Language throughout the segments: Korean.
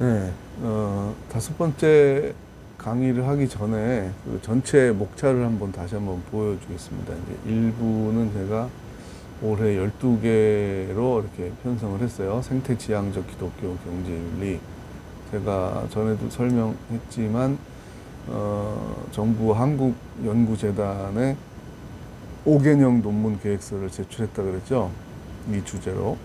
네, 어, 다섯 번째 강의를 하기 전에 그 전체 목차를 한번 다시 한번 보여주겠습니다. 이제 일부는 제가 올해 12개로 이렇게 편성을 했어요. 생태 지향적 기독교 경제 윤리. 제가 전에도 설명했지만, 어, 정부 한국연구재단에 5개년 논문 계획서를 제출했다 그랬죠. 이 주제로.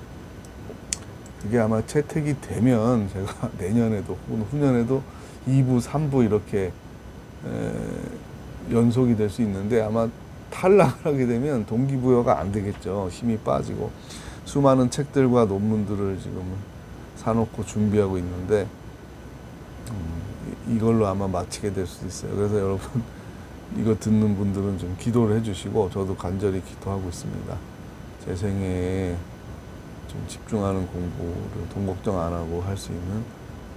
그게 아마 채택이 되면 제가 내년에도 혹은 후년에도 2부, 3부 이렇게 에, 연속이 될 수 있는데 아마 탈락을 하게 되면 동기부여가 안 되겠죠. 힘이 빠지고 수많은 책들과 논문들을 지금 사놓고 준비하고 있는데 음, 이걸로 아마 마치게 될 수도 있어요. 그래서 여러분 이거 듣는 분들은 좀 기도를 해주시고 저도 간절히 기도하고 있습니다. 제 생애에 좀 집중하는 공부를 돈 걱정 안 하고 할 수 있는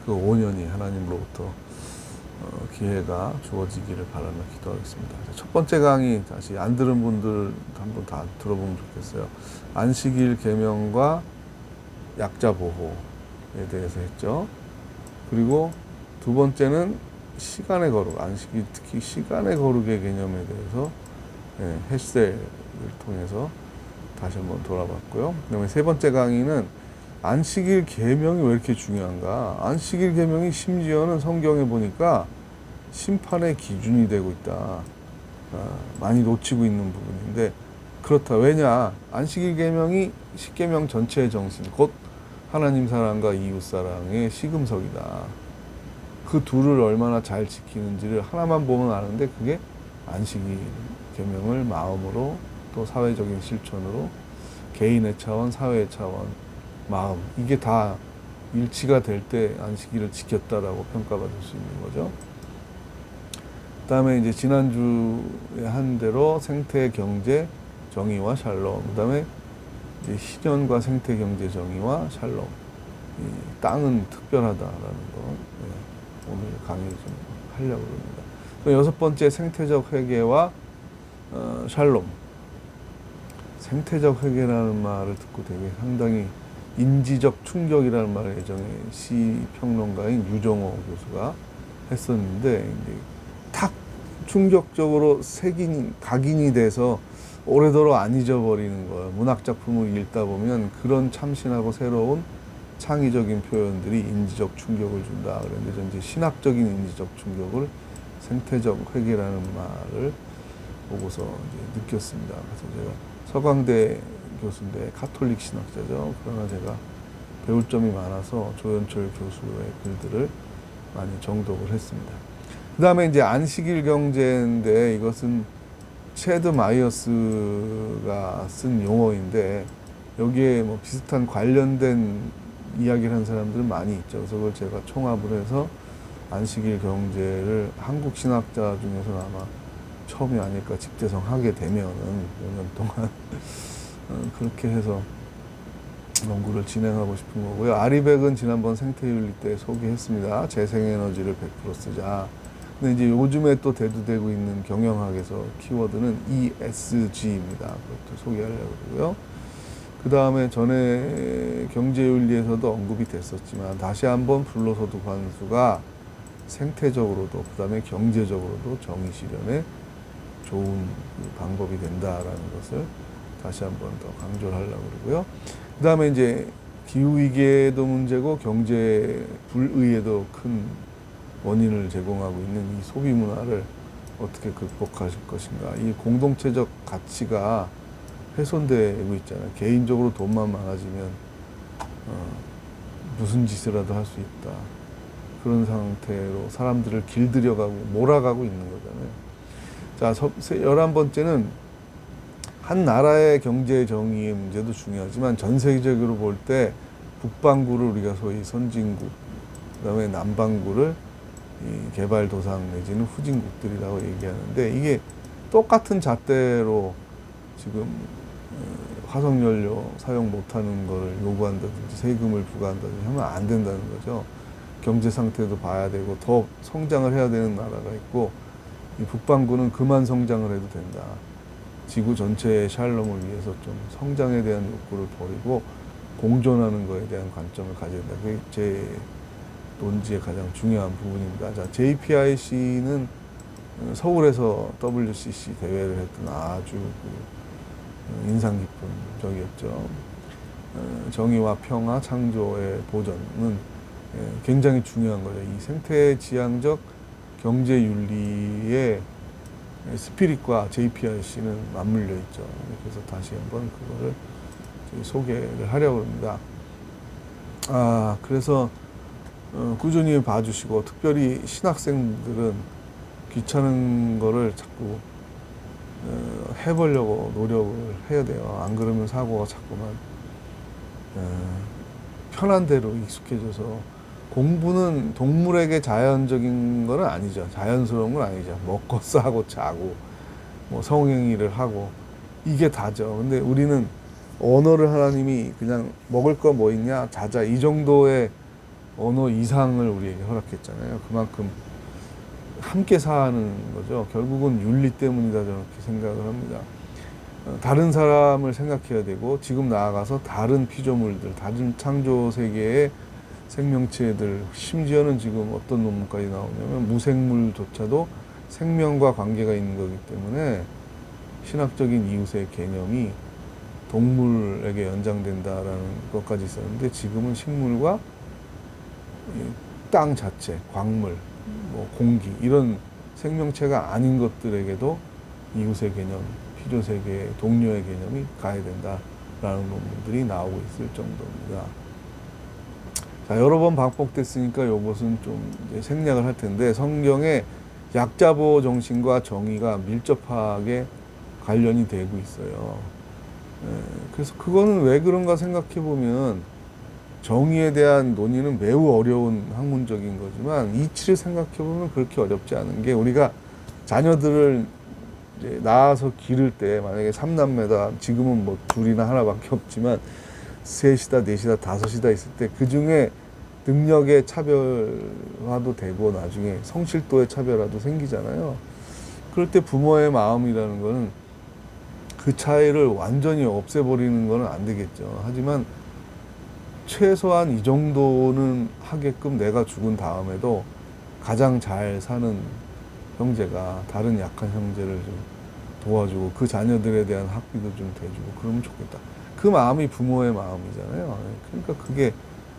그 5년이 하나님으로부터 어, 기회가 주어지기를 바라며 기도하겠습니다. 첫 번째 강의 다시 안 들은 분들 한번 다 들어보면 좋겠어요. 안식일 계명과 약자 보호에 대해서 했죠. 그리고 두 번째는 시간의 거룩, 안식일 특히 시간의 거룩의 개념에 대해서 예, 헬셀을 통해서 다시 한번 돌아봤고요. 그다음에 세 번째 강의는 안식일 계명이 왜 이렇게 중요한가? 안식일 계명이 심지어는 성경에 보니까 심판의 기준이 되고 있다. 아, 많이 놓치고 있는 부분인데 그렇다. 왜냐? 안식일 계명이 십계명 전체의 정신, 곧 하나님 사랑과 이웃 사랑의 시금석이다. 그 둘을 얼마나 잘 지키는지를 하나만 보면 아는데 그게 안식일 계명을 마음으로 또 사회적인 실천으로 개인의 차원, 사회의 차원, 마음 이게 다 일치가 될 때 안식일을 지켰다라고 평가받을 수 있는 거죠. 그다음에 이제 지난주에 한 대로 생태 경제 정의와 샬롬. 그다음에 이제 희년과 생태 경제 정의와 샬롬. 이 땅은 특별하다라는 거 예, 오늘 강의 좀 하려고 합니다. 또 여섯 번째 생태적 회계와 어, 샬롬. 생태적 회계라는 말을 듣고 되게 상당히 인지적 충격이라는 말을 예전에 시 평론가인 유정호 교수가 했었는데 탁 충격적으로 색인 각인이 돼서 오래도록 안 잊어버리는 거예요. 문학 작품을 읽다 보면 그런 참신하고 새로운 창의적인 표현들이 인지적 충격을 준다. 그런데 전 이제 신학적인 인지적 충격을 생태적 회계라는 말을 보고서 느꼈습니다. 그래서 제가 서강대 교수인데 가톨릭 신학자죠. 그러나 제가 배울 점이 많아서 조현철 교수의 글들을 많이 정독을 했습니다. 그 다음에 이제 안식일 경제인데 이것은 체드 마이어스가 쓴 용어인데 여기에 뭐 비슷한 관련된 이야기를 한 사람들은 많이 있죠. 그래서 그걸 제가 총합을 해서 안식일 경제를 한국 신학자 중에서는 아마 처음이 아닐까 집대성 하게 되면은 몇년 동안 어, 그렇게 해서 연구를 진행하고 싶은 거고요. 아리백은 지난번 생태윤리 때 소개했습니다. 재생에너지를 100% 쓰자. 근데 이제 요즘에 또 대두되고 있는 경영학에서 키워드는 ESG입니다. 그것도 소개하려고 그러고요. 그 다음에 전에 경제윤리에서도 언급이 됐었지만 다시 한번 불로소득 환수가 생태적으로도 그 다음에 경제적으로도 정의 실현에 좋은 그 방법이 된다라는 것을 다시 한 번 더 강조를 하려고 그러고요. 그 다음에 이제 기후위기에도 문제고 경제 불의에도 큰 원인을 제공하고 있는 이 소비 문화를 어떻게 극복하실 것인가. 이 공동체적 가치가 훼손되고 있잖아요. 개인적으로 돈만 많아지면 어, 무슨 짓이라도 할 수 있다. 그런 상태로 사람들을 길들여가고 몰아가고 있는 거잖아요. 자, 열한 번째는 한 나라의 경제 정의의 문제도 중요하지만 전 세계적으로 볼 때 북반구를 우리가 소위 선진국, 그다음에 남반구를 이 개발 도상 내지는 후진국들이라고 얘기하는데 이게 똑같은 잣대로 지금 어, 화석연료 사용 못하는 것을 요구한다든지 세금을 부과한다든지 하면 안 된다는 거죠. 경제 상태도 봐야 되고 더 성장을 해야 되는 나라가 있고 이 북반구는 그만 성장을 해도 된다. 지구 전체의 샬롬을 위해서 좀 성장에 대한 욕구를 버리고 공존하는 것에 대한 관점을 가져야 된다. 그게 제 논지의 가장 중요한 부분입니다. 자, JPIC는 서울에서 WCC 대회를 했던 아주 그 인상 깊은 적이었죠. 어, 정의와 평화, 창조의 보전은 예, 굉장히 중요한 거죠. 이 생태 지향적 경제 윤리의 스피릿과 JPIC는 맞물려 있죠. 그래서 다시 한번 그거를 소개를 하려고 합니다. 아, 그래서 어, 꾸준히 봐주시고 특별히 신학생들은 귀찮은 거를 자꾸 어, 해보려고 노력을 해야 돼요. 안 그러면 사고가 자꾸만 어, 편한 대로 익숙해져서 공부는 동물에게 자연적인 건 아니죠. 자연스러운 건 아니죠. 먹고 싸고 자고 뭐 성행위를 하고 이게 다죠. 근데 우리는 언어를 하나님이 그냥 먹을 거 뭐 있냐 자자 이 정도의 언어 이상을 우리에게 허락했잖아요. 그만큼 함께 사는 거죠. 결국은 윤리 때문이다 저렇게 생각을 합니다. 어, 다른 사람을 생각해야 되고 지금 나아가서 다른 피조물들, 다른 창조 세계의 생명체들, 심지어는 지금 어떤 논문까지 나오냐면 무생물조차도 생명과 관계가 있는 거기 때문에 신학적인 이웃의 개념이 동물에게 연장된다라는 것까지 있었는데 지금은 식물과 이땅 자체, 광물, 뭐 공기 이런 생명체가 아닌 것들에게도 이웃의 개념, 세계의 동료의 개념이 가야 된다라는 논문들이 나오고 있을 정도입니다. 자, 여러 번 반복됐으니까 이것은 좀 생략을 할 텐데 성경에 약자 보호 정신과 정의가 밀접하게 관련이 되고 있어요. 예, 그래서 그거는 왜 그런가 생각해 보면 정의에 대한 논의는 매우 어려운 학문적인 거지만 이치를 생각해 보면 그렇게 어렵지 않은 게 우리가 자녀들을 낳아서 기를 때 만약에 삼남매다 지금은 뭐 둘이나 하나밖에 없지만 셋이다 넷이다 다섯이다 있을 때 그 중에 능력의 차별화도 되고 나중에 성실도의 차별화도 생기잖아요. 그럴 때 부모의 마음이라는 거는 그 차이를 완전히 없애버리는 거는 안 되겠죠. 하지만 최소한 이 정도는 하게끔 내가 죽은 다음에도 가장 잘 사는 형제가 다른 약한 형제를 좀 도와주고 그 자녀들에 대한 학비도 좀 대주고 그러면 좋겠다. 그 마음이 부모의 마음이잖아요. 그러니까 그게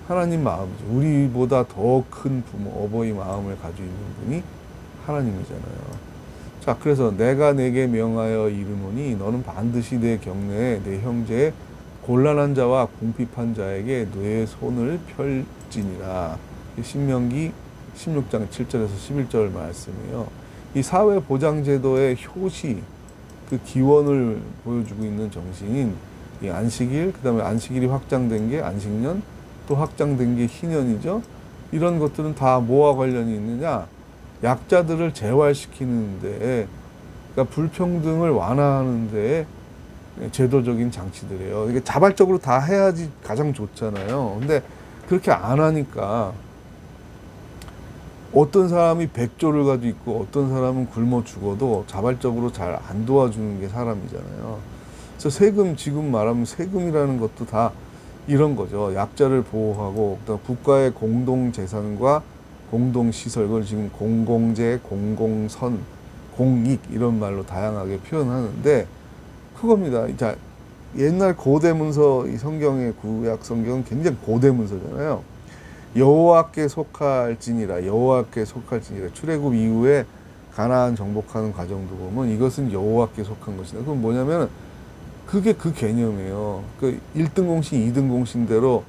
하나님 마음이죠. 우리보다 더 큰 부모, 어버이 마음을 가지고 있는 분이 하나님이잖아요. 자, 그래서 내가 내게 명하여 이르노니 너는 반드시 내 경내에 내 형제의 곤란한 자와 궁핍한 자에게 뇌의 손을 펼지니라. 신명기 16장 7절에서 11절 말씀이에요. 이 사회 보장 제도의 효시 그 기원을 보여주고 있는 정신인 이 안식일, 그 다음에 안식일이 확장된 게 안식년, 또 확장된 게 희년이죠. 이런 것들은 다 뭐와 관련이 있느냐? 약자들을 재활시키는데, 그러니까 불평등을 완화하는데 제도적인 장치들이에요. 이게 자발적으로 다 해야지 가장 좋잖아요. 근데 그렇게 안 하니까 어떤 사람이 백조를 가지고 있고 어떤 사람은 굶어 죽어도 자발적으로 잘 안 도와주는 게 사람이잖아요. 그래서 세금 지금 말하면 세금이라는 것도 다 이런 거죠. 약자를 보호하고 국가의 공동 재산과 공동 시설 그걸 지금 공공재, 공공선, 공익 이런 말로 다양하게 표현하는데 그겁니다. 자, 옛날 고대 문서 이 성경의 구약 성경은 굉장히 고대 문서잖아요. 여호와께 속할지니라 여호와께 속할지니라 출애굽 이후에 가나안 정복하는 과정도 보면 이것은 여호와께 속한 것이다. 그건 뭐냐면 그게 그 개념이에요. 그 1등 공신, 2등 공신대로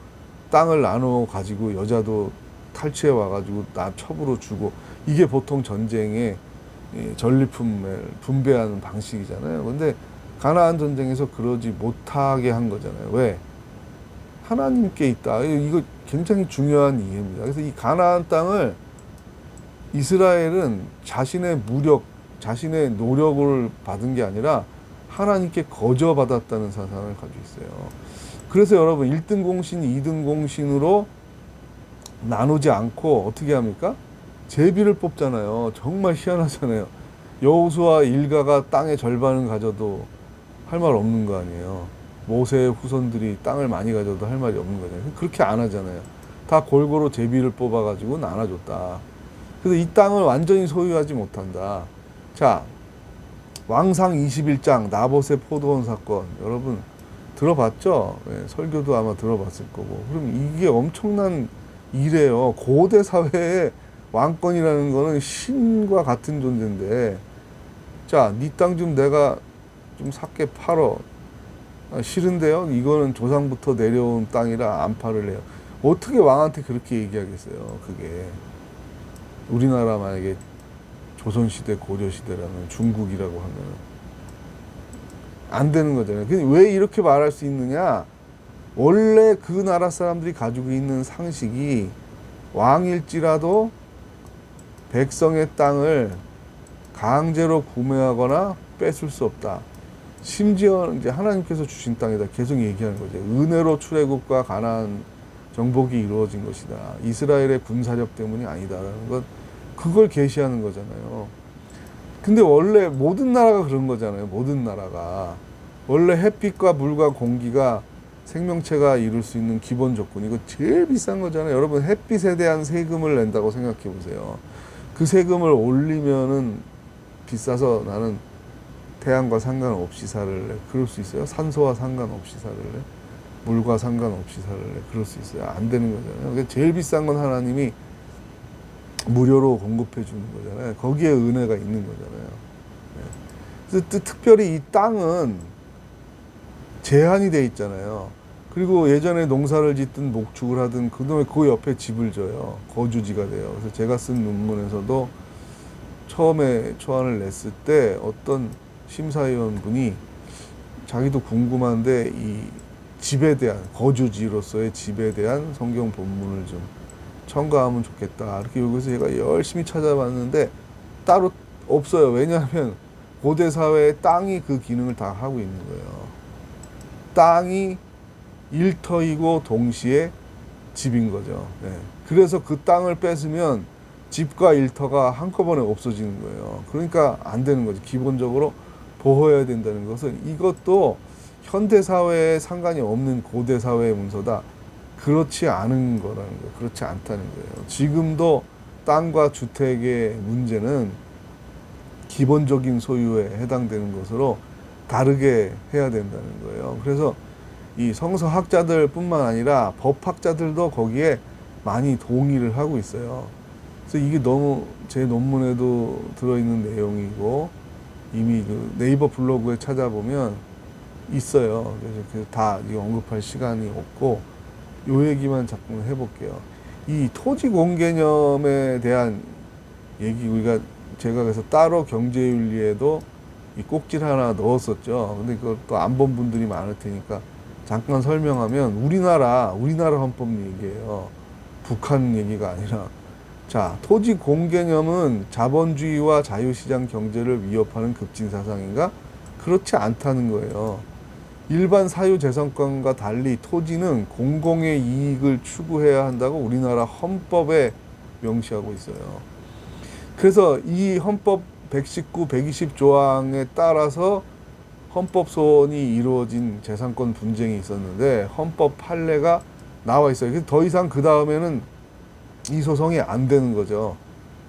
땅을 나눠 가지고 여자도 탈취해 와 가지고 나 첩으로 주고 이게 보통 전쟁의 이 전리품을 분배하는 방식이잖아요. 근데 가나안 전쟁에서 그러지 못하게 한 거잖아요. 왜? 하나님께 있다. 이거 굉장히 중요한 이해입니다. 그래서 이 가나안 땅을 이스라엘은 자신의 무력, 자신의 노력을 받은 게 아니라 하나님께 거저받았다는 사상을 가지고 있어요. 그래서 여러분 1등 공신, 2등 공신으로 나누지 않고 어떻게 합니까? 제비를 뽑잖아요. 정말 희한하잖아요. 여호수아 일가가 땅의 절반을 가져도 할 말 없는 거 아니에요. 모세의 후손들이 땅을 많이 가져도 할 말이 없는 거잖아요. 그렇게 안 하잖아요. 다 골고루 제비를 뽑아가지고 나눠줬다. 그래서 이 땅을 완전히 소유하지 못한다. 자, 왕상 21장 나봇의 포도원 사건 여러분 들어봤죠? 예, 설교도 아마 들어봤을 거고. 그럼 이게 엄청난 일이에요. 고대 사회에 왕권이라는 거는 신과 같은 존재인데, 자, 네 땅 좀 내가 좀 삭게 팔어. 아, 싫은데요? 이거는 조상부터 내려온 땅이라 안 팔을래요. 어떻게 왕한테 그렇게 얘기하겠어요? 그게 우리나라 만약에 조선시대 고려시대라면 중국이라고 하면 안 되는 거잖아요. 왜 이렇게 말할 수 있느냐? 원래 그 나라 사람들이 가지고 있는 상식이 왕일지라도 백성의 땅을 강제로 구매하거나 뺏을 수 없다. 심지어 이제 하나님께서 주신 땅이다. 계속 얘기하는 거죠. 은혜로 출애굽과 가나안 정복이 이루어진 것이다. 이스라엘의 군사력 때문이 아니다라는 건 그걸 계시하는 거잖아요. 근데 원래 모든 나라가 그런 거잖아요. 모든 나라가 원래 햇빛과 물과 공기가 생명체가 이룰 수 있는 기본 조건 이거 제일 비싼 거잖아요. 여러분 햇빛에 대한 세금을 낸다고 생각해 보세요. 그 세금을 올리면은 비싸서 나는 태양과 상관없이 살을래. 그럴 수 있어요? 산소와 상관없이 살을래? 물과 상관없이 살을래? 그럴 수 있어요? 안 되는 거잖아요. 그러니까 제일 비싼 건 하나님이 무료로 공급해 주는 거잖아요. 거기에 은혜가 있는 거잖아요. 네. 그래서 또 특별히 이 땅은 제한이 돼 있잖아요. 그리고 예전에 농사를 짓든 목축을 하든 그다음에 그 옆에 집을 져요. 거주지가 돼요. 그래서 제가 쓴 논문에서도 처음에 초안을 냈을 때 어떤 심사위원분이 자기도 궁금한데 이 집에 대한 거주지로서의 집에 대한 성경 본문을 좀 첨가하면 좋겠다. 이렇게 여기서 제가 열심히 찾아봤는데 따로 없어요. 왜냐하면 고대 사회에 땅이 그 기능을 다 하고 있는 거예요. 땅이 일터이고 동시에 집인 거죠. 네. 그래서 그 땅을 뺏으면 집과 일터가 한꺼번에 없어지는 거예요. 그러니까 안 되는 거죠. 기본적으로 보호해야 된다는 것은 이것도 현대 사회에 상관이 없는 고대 사회의 문서다. 그렇지 않은 거라는 거예요. 그렇지 않다는 거예요. 지금도 땅과 주택의 문제는 기본적인 소유에 해당되는 것으로 다르게 해야 된다는 거예요. 그래서 이 성서학자들 뿐만 아니라 법학자들도 거기에 많이 동의를 하고 있어요. 그래서 이게 너무 제 논문에도 들어있는 내용이고 이미 그 네이버 블로그에 찾아보면 있어요. 그래서 다 언급할 시간이 없고 요 얘기만 자꾸 해볼게요. 이 토지 공개념에 대한 얘기 우리가 제가 그래서 따로 경제윤리에도 이 꼭지를 하나 넣었었죠. 근데 그걸 또 안 본 분들이 많을 테니까 잠깐 설명하면 우리나라 우리나라 헌법 얘기예요. 북한 얘기가 아니라 자 토지 공개념은 자본주의와 자유시장 경제를 위협하는 급진 사상인가? 그렇지 않다는 거예요. 일반 사유재산권과 달리 토지는 공공의 이익을 추구해야 한다고 우리나라 헌법에 명시하고 있어요. 그래서 이 헌법 119, 120 조항에 따라서 헌법 소원이 이루어진 재산권 분쟁이 있었는데 헌법 판례가 나와 있어요. 더 이상 그 다음에는 이 소송이 안 되는 거죠.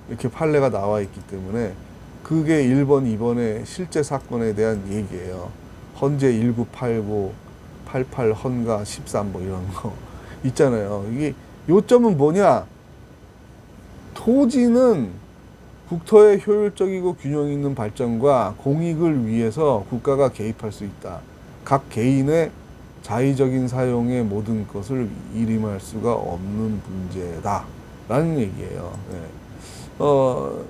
이렇게 판례가 나와 있기 때문에 그게 1번, 2번의 실제 사건에 대한 얘기예요. 헌재 1989, 88 헌가 13 뭐 이런 거 있잖아요. 이게 요점은 뭐냐? 토지는 국토의 효율적이고 균형 있는 발전과 공익을 위해서 국가가 개입할 수 있다. 각 개인의 자의적인 사용의 모든 것을 일임할 수가 없는 문제다. 라는 얘기예요. 네. 어,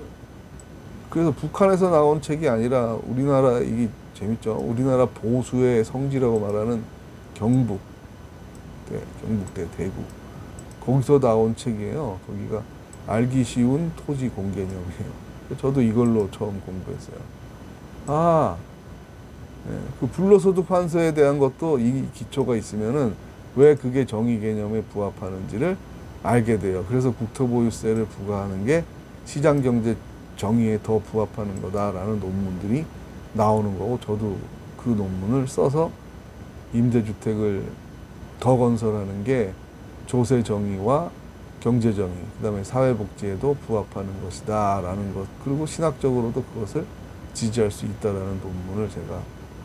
그래서 북한에서 나온 책이 아니라 우리나라 이게 재밌죠. 우리나라 보수의 성지라고 말하는 경북, 대, 경북대 대구 거기서 나온 책이에요. 거기가 알기 쉬운 토지 공개념이에요. 저도 이걸로 처음 공부했어요. 아, 네, 그 불로소득 환수에 대한 것도 이 기초가 있으면은 왜 그게 정의 개념에 부합하는지를 알게 돼요. 그래서 국토보유세를 부과하는 게 시장 경제 정의에 더 부합하는 거다라는 논문들이 나오는 거고 저도 그 논문을 써서 임대주택을 더 건설하는 게 조세 정의와 경제 정의, 그다음에 사회 복지에도 부합하는 것이다라는 것, 그리고 신학적으로도 그것을 지지할 수 있다라는 논문을 제가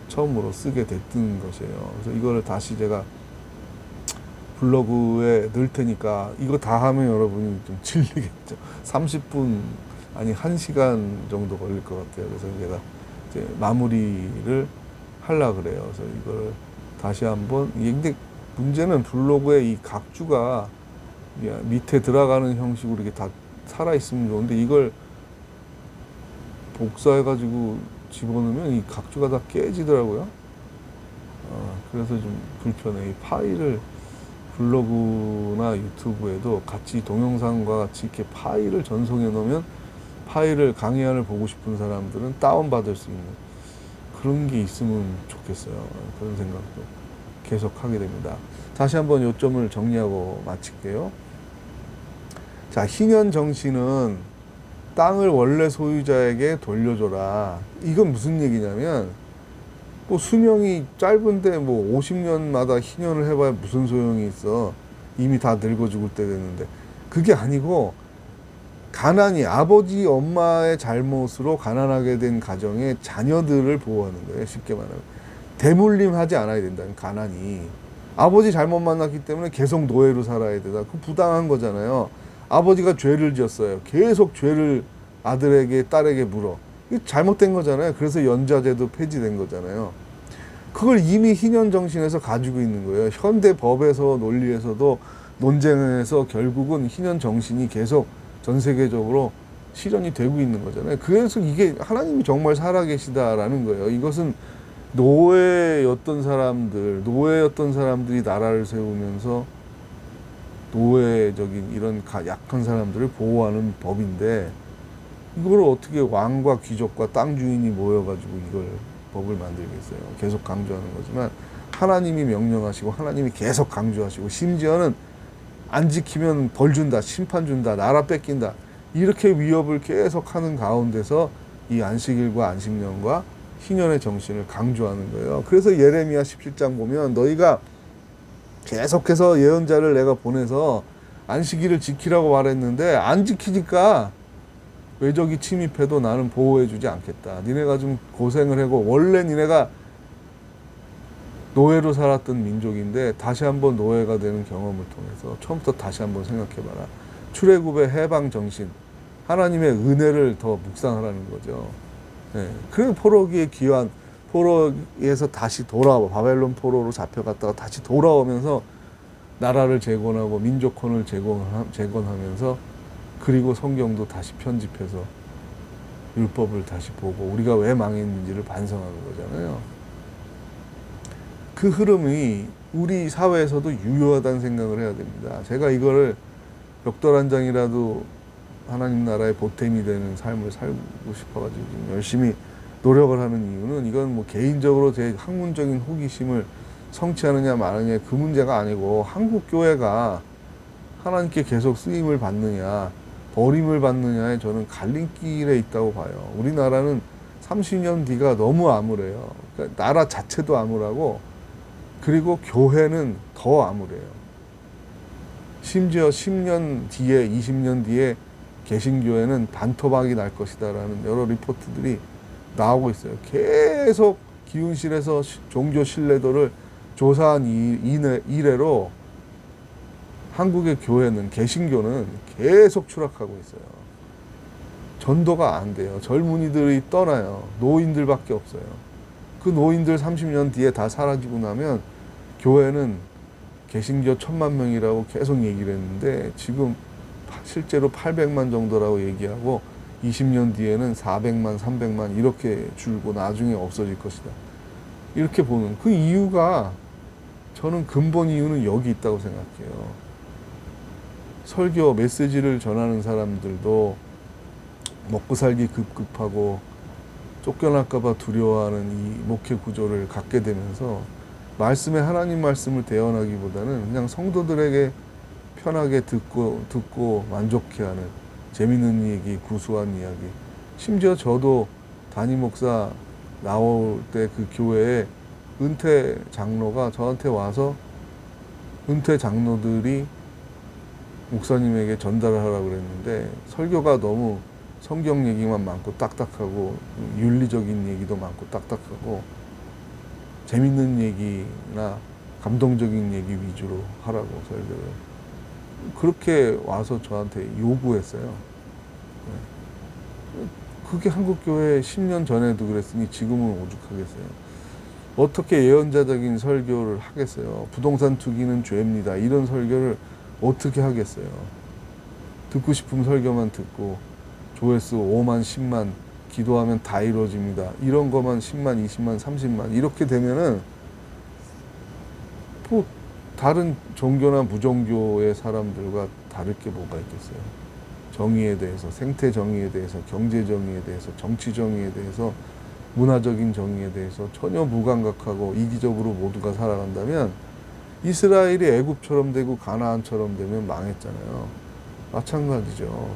처음으로 쓰게 됐던 것이에요. 그래서 이거를 다시 제가 블로그에 넣을 테니까 이거 다 하면 여러분이 좀 질리겠죠. 30분 아니 1시간 정도 걸릴 것 같아요. 그래서 제가 이제 마무리를 하려 그래요. 그래서 이걸 다시 한번 근데 문제는 블로그에 이 각주가 이 밑에 들어가는 형식으로 이게 다 살아 있으면 좋은데 이걸 복사해 가지고 집어넣으면 이 각주가 다 깨지더라고요. 어, 그래서 좀 불편해. 이 파일을 블로그나 유튜브에도 같이 동영상과 같이 이렇게 파일을 전송해 놓으면 파일을 강의안을 보고 싶은 사람들은 다운 받을 수 있는 그런 게 있으면 좋겠어요. 그런 생각도 계속 하게 됩니다. 다시 한번 요점을 정리하고 마칠게요. 자, 희년 정신은 땅을 원래 소유자에게 돌려줘라. 이건 무슨 얘기냐면, 뭐 수명이 짧은데 뭐 50년마다 희년을 해봐야 무슨 소용이 있어. 이미 다 늙어 죽을 때 됐는데. 그게 아니고, 가난이 아버지 엄마의 잘못으로 가난하게 된 가정의 자녀들을 보호하는 거예요. 쉽게 말하면 대물림하지 않아야 된다는 가난이 아버지 잘못 만났기 때문에 계속 노예로 살아야 되다. 그 부당한 거잖아요. 아버지가 죄를 지었어요. 계속 죄를 아들에게 딸에게 물어. 이게 잘못된 거잖아요. 그래서 연좌제도 폐지된 거잖아요. 그걸 이미 희년 정신에서 가지고 있는 거예요. 현대 법에서 논리에서도 논쟁에서 결국은 희년 정신이 계속 전 세계적으로 실현이 되고 있는 거잖아요. 그래서 이게 하나님이 정말 살아계시다라는 거예요. 이것은 노예였던 사람들, 노예였던 사람들이 나라를 세우면서 노예적인 이런 가- 약한 사람들을 보호하는 법인데 이걸 어떻게 왕과 귀족과 땅 주인이 모여가지고 이걸 법을 만들겠어요. 계속 강조하는 거지만 하나님이 명령하시고 하나님이 계속 강조하시고 심지어는 안 지키면 벌 준다, 심판 준다, 나라 뺏긴다. 이렇게 위협을 계속 하는 가운데서 이 안식일과 안식년과 희년의 정신을 강조하는 거예요. 그래서 예레미야 17장 보면 너희가 계속해서 예언자를 내가 보내서 안식일을 지키라고 말했는데 안 지키니까 외적이 침입해도 나는 보호해주지 않겠다. 니네가 좀 고생을 하고 원래 니네가 노예로 살았던 민족인데 다시 한번 노예가 되는 경험을 통해서 처음부터 다시 한번 생각해봐라. 출애굽의 해방 정신, 하나님의 은혜를 더 묵상하라는 거죠. 예. 그 포로기의 귀환, 포로에서 다시 돌아와 바벨론 포로로 잡혀갔다가 다시 돌아오면서 나라를 재건하고 민족혼을 재건하, 재건하면서 그리고 성경도 다시 편집해서 율법을 다시 보고 우리가 왜 망했는지를 반성하는 거잖아요. 그 흐름이 우리 사회에서도 유효하다는 생각을 해야 됩니다. 제가 이거를 벽돌 한 장이라도 하나님 나라의 보탬이 되는 삶을 살고 싶어가지고 열심히 노력을 하는 이유는 이건 뭐 개인적으로 제 학문적인 호기심을 성취하느냐 마느냐 그 문제가 아니고 한국 교회가 하나님께 계속 쓰임을 받느냐 버림을 받느냐에 저는 갈림길에 있다고 봐요. 우리나라는 30년 뒤가 너무 암울해요. 그러니까 나라 자체도 암울하고 그리고 교회는 더 암울해요. 심지어 10년 뒤에 20년 뒤에 개신교회는 반토막이 날 것이다라는 여러 리포트들이 나오고 있어요. 계속 기운실에서 시- 종교 신뢰도를 조사한 이래로 한국의 교회는 개신교는 계속 추락하고 있어요. 전도가 안 돼요. 젊은이들이 떠나요. 노인들밖에 없어요. 그 노인들 30년 뒤에 다 사라지고 나면 교회는 개신교 천만 명이라고 계속 얘기를 했는데 지금 파- 실제로 800만 정도라고 얘기하고 20년 뒤에는 400만, 300만 이렇게 줄고 나중에 없어질 것이다. 이렇게 보는 그 이유가 저는 근본 이유는 여기 있다고 생각해요. 설교 메시지를 전하는 사람들도 먹고 살기 급급하고 쫓겨날까봐 두려워하는 이 목회 구조를 갖게 되면서 말씀에 하나님 말씀을 대언하기보다는 그냥 성도들에게 편하게 듣고 듣고 만족해하는 재밌는 얘기, 구수한 이야기. 심지어 저도 담임 목사 나올 때 그 교회에 은퇴 장로가 저한테 와서 은퇴 장로들이 목사님에게 전달하라고 그랬는데 설교가 너무 성경 얘기만 많고 딱딱하고 윤리적인 얘기도 많고 딱딱하고 재밌는 얘기나 감동적인 얘기 위주로 하라고 설교를 그렇게 와서 저한테 요구했어요. 네. 그게 한국교회 10년 전에도 그랬으니 지금은 오죽하겠어요. 어떻게 예언자적인 설교를 하겠어요? 부동산 투기는 죄입니다. 이런 설교를 어떻게 하겠어요? 듣고 싶으면 설교만 듣고 조회수 5만, 10만 기도하면 다 이루어집니다. 이런 거만 10만, 20만, 30만 이렇게 되면은 뭐 다른 종교나 무종교의 사람들과 다를 게 뭐가 있겠어요? 정의에 대해서, 생태 정의에 대해서, 경제 정의에 대해서, 정치 정의에 대해서, 문화적인 정의에 대해서 전혀 무감각하고 이기적으로 모두가 살아간다면 이스라엘이 애굽처럼 되고 가나안처럼 되면 망했잖아요. 마찬가지죠.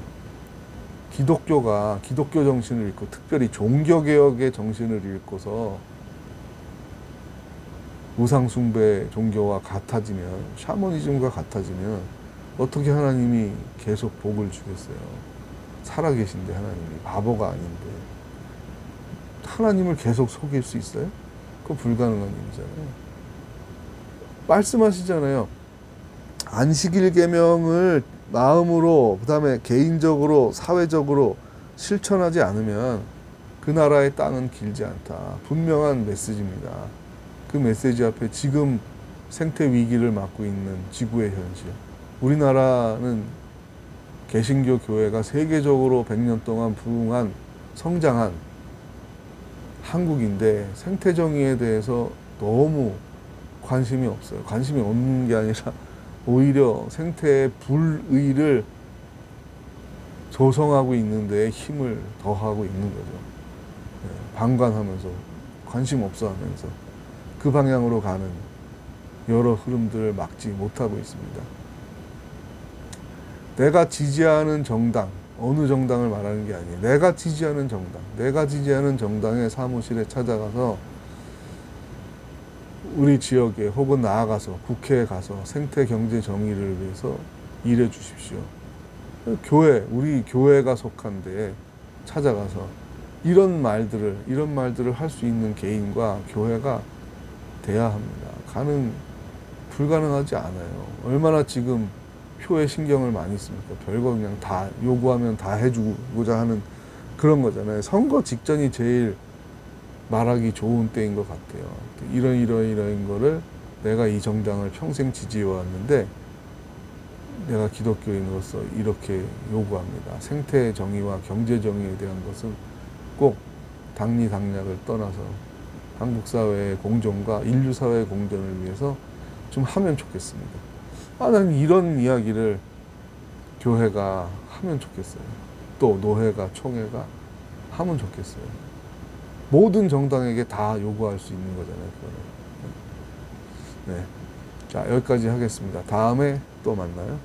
기독교가 기독교 정신을 잃고 특별히 종교 개혁의 정신을 잃고서 우상 숭배 종교와 같아지면 샤머니즘과 같아지면 어떻게 하나님이 계속 복을 주겠어요? 살아계신데 하나님이 바보가 아닌데 하나님을 계속 속일 수 있어요? 그건 불가능한 일이잖아요. 말씀하시잖아요. 안식일 계명을 마음으로 그다음에 개인적으로 사회적으로 실천하지 않으면 그 나라의 땅은 길지 않다. 분명한 메시지입니다. 그 메시지 앞에 지금 생태 위기를 맞고 있는 지구의 현실. 우리나라는 개신교 교회가 세계적으로 100년 동안 부흥한 성장한 한국인데 생태 정의에 대해서 너무 관심이 없어요. 관심이 없는 게 아니라 오히려 생태의 불의를 조성하고 있는데 힘을 더하고 있는 거죠. 예, 방관하면서 관심 없어 하면서 그 방향으로 가는 여러 흐름들을 막지 못하고 있습니다. 내가 지지하는 정당, 어느 정당을 말하는 게 아니에요. 내가 지지하는 정당, 내가 지지하는 정당의 사무실에 찾아가서 우리 지역에 혹은 나아가서 국회에 가서 생태 경제 정의를 위해서 일해 주십시오. 교회, 우리 교회가 속한 데에 찾아가서 이런 말들을, 이런 말들을 할 수 있는 개인과 교회가 돼야 합니다. 가능, 불가능하지 않아요. 얼마나 지금 표에 신경을 많이 씁니까? 별거 그냥 다 요구하면 다 해주고자 하는 그런 거잖아요. 선거 직전이 제일 말하기 좋은 때인 것 같아요. 이런 이런 이런 거를 내가 이 정당을 평생 지지해 왔는데 내가 기독교인으로서 이렇게 요구합니다. 생태 정의와 경제 정의에 대한 것은 꼭 당리 당략을 떠나서 한국 사회의 공존과 인류 사회의 공존을 위해서 좀 하면 좋겠습니다. 아, 난 이런 이야기를 교회가 하면 좋겠어요. 또 노회가, 총회가 하면 좋겠어요. 모든 정당에게 다 요구할 수 있는 거잖아요. 그거는. 네. 자, 여기까지 하겠습니다. 다음에 또 만나요.